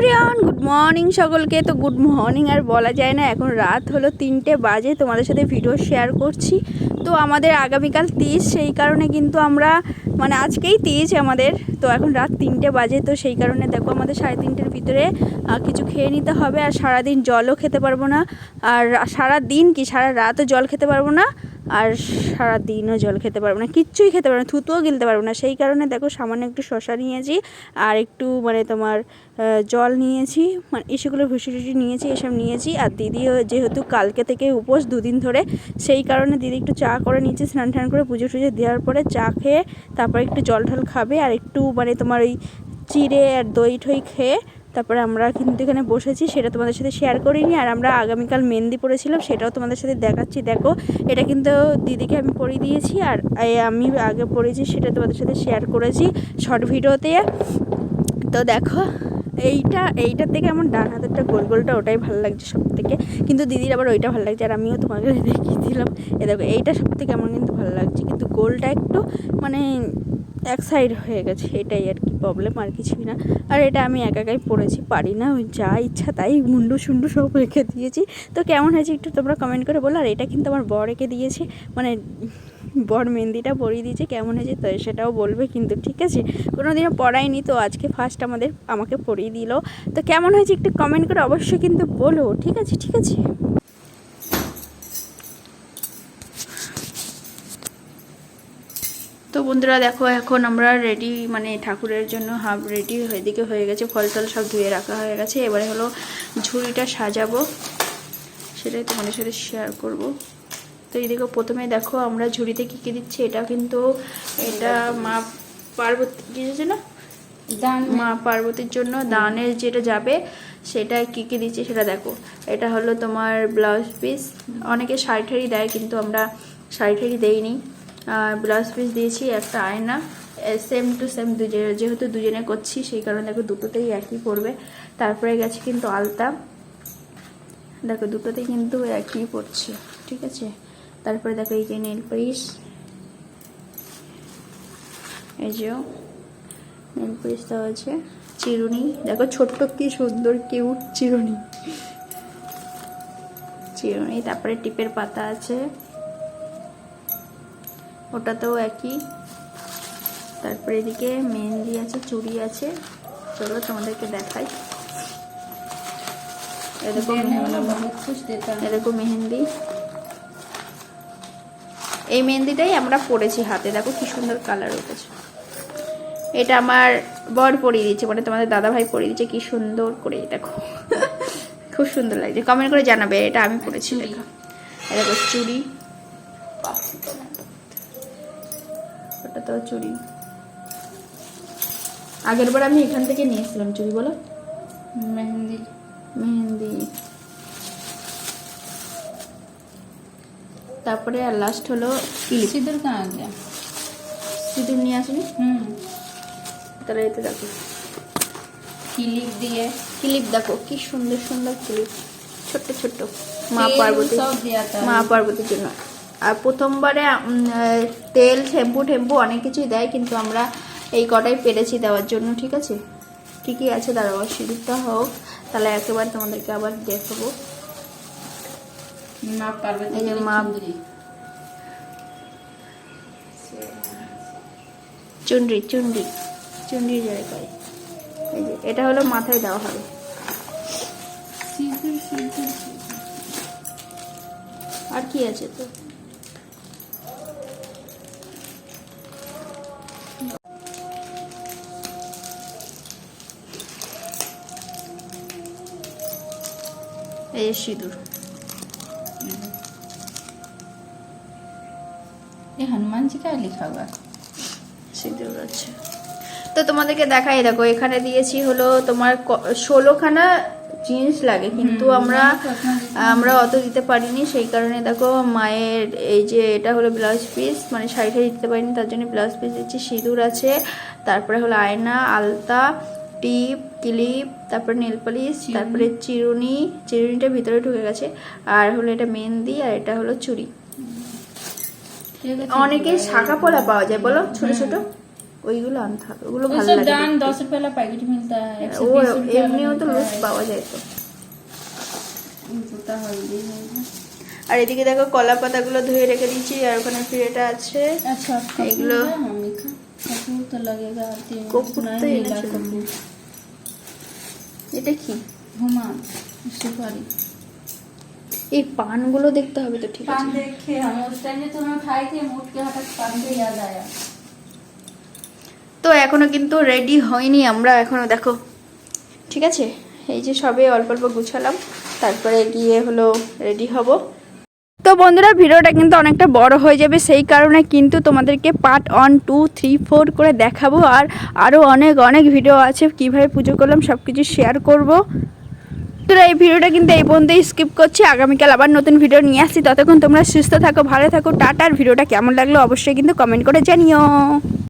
Everyone, good morning সকলকে। তো good morning আর বলা যায় না, এখন রাত হলো তিনটে বাজে, তোমাদের সাথে ভিডিও শেয়ার করছি। তো আমাদের আগামীকাল তিজ সেই কারণে কিন্তু আমরা মানে আজকেই তিজ আমাদের। তো এখন রাত তিনটে বাজে, তো সেই কারণে দেখো আমাদের সাড়ে তিনটের ভিতরে কিছু খেয়ে নিতে হবে। আর সারাদিন জলও খেতে পারব না। আর সারা দিন কি? সারা রাতও জল খেতে পারব না। আর সারা দিনও জল খেতে পারব না, কিচ্ছুই খেতে পারব না, থুতুও গিলতে পারব না। সেই কারণে দেখো সামান্য একটু শশা নিয়েছি আর একটু মানে তোমার জল নিয়েছি মানে এসেগুলো ভুসি টুসি নিয়েছি, এসব নিয়েছি। আর দিদিও যেহেতু কালকে থেকে উপোস দুদিন ধরে, সেই কারণে দিদি একটু চা করে নিয়েছি, স্নান টান করে পুজো টুজো দেওয়ার পরে চা খেয়ে তারপরে একটু জল ঠল খাবে আর একটু মানে তোমার ওই চিড়ে আর দই ঠই খেয়ে তারপরে আমরা কিন্তু এখানে বসেছি, সেটা তোমাদের সাথে শেয়ার করিনি। আর আমরা আগামীকাল মেহেন্দি পড়েছিলাম সেটাও তোমাদের সাথে দেখাচ্ছি। দেখো, এটা কিন্তু দিদিকে আমি পরিয়ে দিয়েছি, আর আমি আগে পড়েছি সেটা তোমাদের সাথে শেয়ার করেছি শর্ট ভিডিওতে তো দেখো, এইটা, এইটার থেকে আমার ডান হাতেরটা গোল গোলটা ওটাই ভালো লাগছে সব থেকে কিন্তু দিদির আবার ওইটা ভালো লাগছে, আর আমিও তোমাকে দেখিয়ে দিলাম। এ দেখো, এইটা সব থেকে আমার কিন্তু ভালো লাগছে। কিন্তু গোলটা একটু মানে এক সাইড হয়ে গেছে, এটাই আর কি প্রবলেম আর কিছুই না। আর এটা আমি একা একাই পড়েছি, পারি না যা ইচ্ছা তাই মুন্ডু সুন্ডু সব রেখে দিয়েছি। তো কেমন হয়েছে একটু তোমরা কমেন্ট করে বলো, আর এটা কিন্তু আমার বর রেখে দিয়েছে মানে বর মেহেন্দিটা পরিয়ে দিয়েছে, কেমন হয়েছে তো সেটাও বলবে কিন্তু, ঠিক আছে? কোনো দিনও পড়ায়নি, তো আজকে ফার্স্ট আমাদের, আমাকে পরিয়ে দিল। তো কেমন হয়েছে একটু কমেন্ট করে অবশ্যই কিন্তু বলো, ঠিক আছে ঠিক আছে? তো বন্ধুরা দেখো এখন আমরা রেডি মানে ঠাকুরের জন্য হাফ রেডি এদিকে হয়ে গেছে ফল টল সব ধুয়ে রাখা হয়ে গেছে। এবারে হলো ঝুড়িটা সাজাবো সেটাই তোমাদের সাথে শেয়ার করব। তো এদিকে প্রথমে দেখো আমরা ঝুড়িতে কী কী দিচ্ছি এটা কিন্তু এটা মা পার্বতী কী না? দান। মা পার্বতীর জন্য দানের যেটা যাবে সেটা কী কী দিচ্ছে সেটা দেখো। এটা হলো তোমার ব্লাউজ পিস অনেকে শাড়ি ঠাড়ি দেয় কিন্তু আমরা শাড়ি ঠাড়ি দেইনি। ব্লাউজ পিস দিয়েছি, একটা আয়না। সেম টু সেম দুজনে, যেহেতু দুজনে করছি, সেই কারণে দেখো দুটোতেই একই পড়বে তারপরে গেছে কিন্তু আলতা। দেখো দুটোতেই কিন্তু একই পড়ছে ঠিক আছে? তারপরে দেখো এই যে নেল পালিশ এই যে নেল পালিশ দেওয়া আছে চিরুনি। দেখো ছোট্ট কি সুন্দর কিউট চিরুনি। চিরুনি, তারপরে টিপের পাতা আছে। ওটাতেও একই। তারপরে এদিকে মেহেন্দি আছে চুড়ি আছে। চলো তোমাদেরকে দেখাই। এরকম এরকম মেহেন্দি। এই মেহেন্দিটাই আমরা পরেছি হাতে। দেখো কি সুন্দর কালার উঠেছে। এটা আমার বর পরিয়ে দিচ্ছে মানে তোমাদের দাদা ভাই পরিয়ে দিচ্ছে কি সুন্দর করে দেখো। খুব সুন্দর লাগছে। কমেন্ট করে জানাবে এটা আমি পরেছি দেখো। এটা চুড়ি। ওটা তো চুরি আগের বার আমি এখান থেকে নিয়েছিলাম চুরি বলো। মেহেন্দি। মেহেন্দি। তারপরে আর লাস্ট হলো সিঁদুর কানা দিয়া সিঁদুর নিয়ে আসবি হুম। তাহলে এতে দেখো। ক্লিপ দিয়ে। ক্লিপ দেখো কি সুন্দর সুন্দর ক্লিপ। ছোট্ট ছোট্ট। মা পার্বতী মা পার্বতীর জন্য। প্রথমবারে তেল শ্যাম্পু ঠেম্পু অনেক কিছুই দেয় কিন্তু আমরা এই কটাই পেরেছি দেওয়ার জন্য ঠিক আছে? কী কী আছে দাঁড়াও সিঁদুরটা হোক তাহলে একেবারে তোমাদেরকে আবার দেখাবো। এই যে মাপ চুনরি। চুনরি চুনরি করে এই যে এটা হলো মাথায় দেওয়া হবে। আর কি আছে তো? এই যে সিঁদুর ये हनुमान जी का लिखा हुआ है সিঁদুর আছে তো তোমাদেরকে দেখাই দেখো এখানে দিয়েছি হলো তোমার ক- ষোলোখানা জিনিস লাগে কিন্তু আমরা আমরা অত দিতে পারিনি সেই কারণে দেখো মায়ের এই যে এটা হলো ব্লাউজ পিস মানে শাড়ি টাড়ি দিতে পারিনি তার জন্য ব্লাউজ পিস দিচ্ছি সিঁদুর আছে তারপরে হলো আয়না আলতা টিপ ক্লিপ তারপরে নেল পালিশ তারপরে চিরুনি চিরুনিটা ভিতরে ঢুকে গেছে আর হলো এটা মেহেন্দি আর এটা হলো চুড়ি ঠিক আছে অনেকে শাখা পলা পাওয়া যায় বলো ছোট ছোট ওইগুলো আনতে হবে ওগুলো वो ভালো सब লাগে दान দেখতে। दस रुपए वाला पैकेट मिलता है एक सौ ও बीस रुपए वाला এমনিও তো मिलता লুজ है। পাওয়া যায় তো जूता हल्दी है আর এদিকে দেখো কলা পাতাগুলো ধুয়ে রেখে দিয়েছি আর ওখানে ফিরেটা আছে अच्छा एगलो। तो लगेगा आरती में कपूर तो नहीं ये मिला नहीं कपूर এটা কি घुमा सुपारी এই পানগুলো দেখতে হবে তো ঠিক पान আছে देखे हम उस टाइम जो तुम्हें खाई थी हम उठ के हटक पान के याद आया তো এখনো কিন্তু রেডি হয়নি আমরা এখনো দেখো ঠিক আছে এই যে সবে অল্প অল্প গুছালাম তারপরে গিয়ে হলো রেডি হব তো বন্ধুরা, ভিডিওটা কিন্তু অনেকটা বড় হয়ে যাবে, সেই কারণে কিন্তু তোমাদেরকে part one two three four করে দেখাবো, আর আরও অনেক অনেক ভিডিও আছে, কীভাবে পুজো করলাম সব কিছু শেয়ার করব। বন্ধুরা, এই ভিডিওটা কিন্তু এই পর্যন্তই স্কিপ করছি, আগামীকাল আবার নতুন ভিডিও নিয়ে আসছি। ততক্ষণ তোমরা সুস্থ থাকো, ভালো থাকো টাটার ভিডিওটা কেমন লাগল, অবশ্যই কিন্তু কমেন্ট করে জানিও।